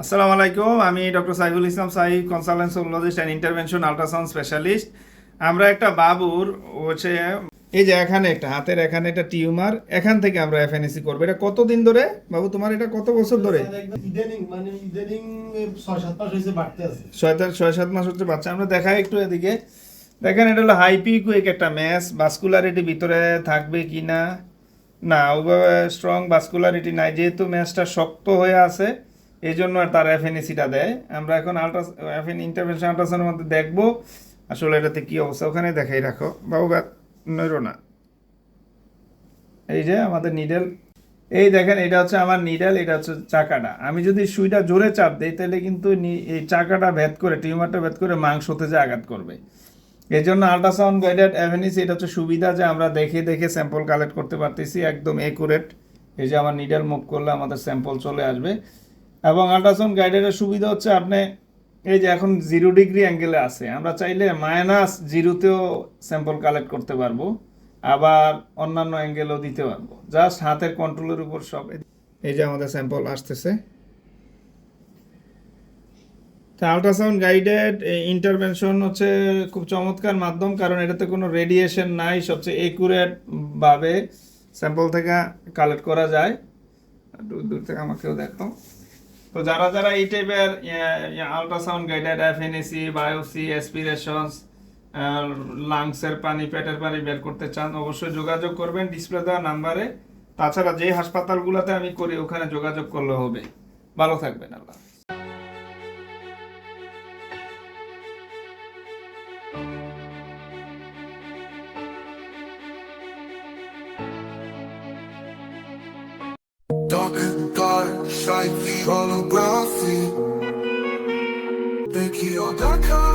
আসসালামু আলাইকুম আমি doctor Saiful Islam Sai consultant sonologist and intervention ultrasound specialist আমরা একটা বাবুর হচ্ছে এই যে এখানে একটা হাতের এখানে একটা টিউমার এখান থেকে আমরা এফএনএসি করব। এটা কতদিন ধরে? বাবু তোমার এটা কত বছর ধরে? ইদানিং মানে ইদানিং এ, ছয় সাত মাস হয়েছে বাড়তে আছে। ছয় তা- ছয় সাত মাস হচ্ছে বাচ্চা আমরা দেখাই একটু এদিকে। দেখেন এটা হলো হাইপিকুইক একটা ম্যাচ। ভাস্কুলারিটি ভিতরে থাকবে কি না? না ওভাবে স্ট্রং ভাস্কুলারিটি নাই। যেহেতু ম্যাচটা শক্ত হয়ে আছে এই জন্য আর তার এফএনএসিটা দেয়। আমরা এখন আলট্রা এফএন ইন্টারভেনশন আলট্রাসাউন্ডের মধ্যে দেখব, আসলে এটাতে কি অবস্থা, ওখানে দেখাই রাখো। বাবু নইরো না। এই যে আমাদের নিডেল এই দেখেন, এটা হচ্ছে আমার নিডেল এটা হচ্ছে চাকাটা। আমি যদি সুইটা জোরে চাপ দিই, তাহলে কিন্তু এই চাকাটা ভেদ করে, টিউমারটা ভেদ করে মাংসতে যে আঘাত করবে। এই জন্য আল্ট্রাসাউন্ড গাইডেড অ্যাভেনিস এটা হচ্ছে সুবিধা যে আমরা দেখে দেখে স্যাম্পল কালেক্ট করতে পারতেছি, একদম একুরেট এই যে আমার নিডেল মুভ করলে আমাদের স্যাম্পল চলে আসবে। এবং আল্ট্রাসাউন্ড গাইডেডের সুবিধা হচ্ছে আপনি এই যে এখন জিরো ডিগ্রি অ্যাঙ্গেলে আছে, আমরা চাইলে মাইনাস জিরোতেও স্যাম্পল কালেক্ট করতে পারব, আবার অন্যান্য অ্যাঙ্গেলও দিতে পারব। জাস্ট হাতের কন্ট্রোলের উপর সব এই যে আমাদের স্যাম্পল আসতেছে। তা আল্ট্রাসাউন্ড গাইডেড ইন্টারভেনশন হচ্ছে খুব চমৎকার মাধ্যম, কারণ এটাতে কোনো রেডিয়েশন নাই, সবচেয়ে একুরেট ভাবে স্যাম্পল থেকে কালেক্ট করা যায়। দূর থেকে আমাকেও দেখো তো যারা যারা এই টাইপের ultrasound guided FNAC biopsy aspirations লাংসের পানি, পেটের পানি বের করতে চান, অবশ্যই যোগাযোগ করবেন ডিসপ্লে দেওয়া নাম্বারে তাছাড়া যে হাসপাতালগুলোতে আমি করি, ওখানে যোগাযোগ করলে হবে। ভালো থাকবেন, আল্লাহ Dark Site the holography Peki o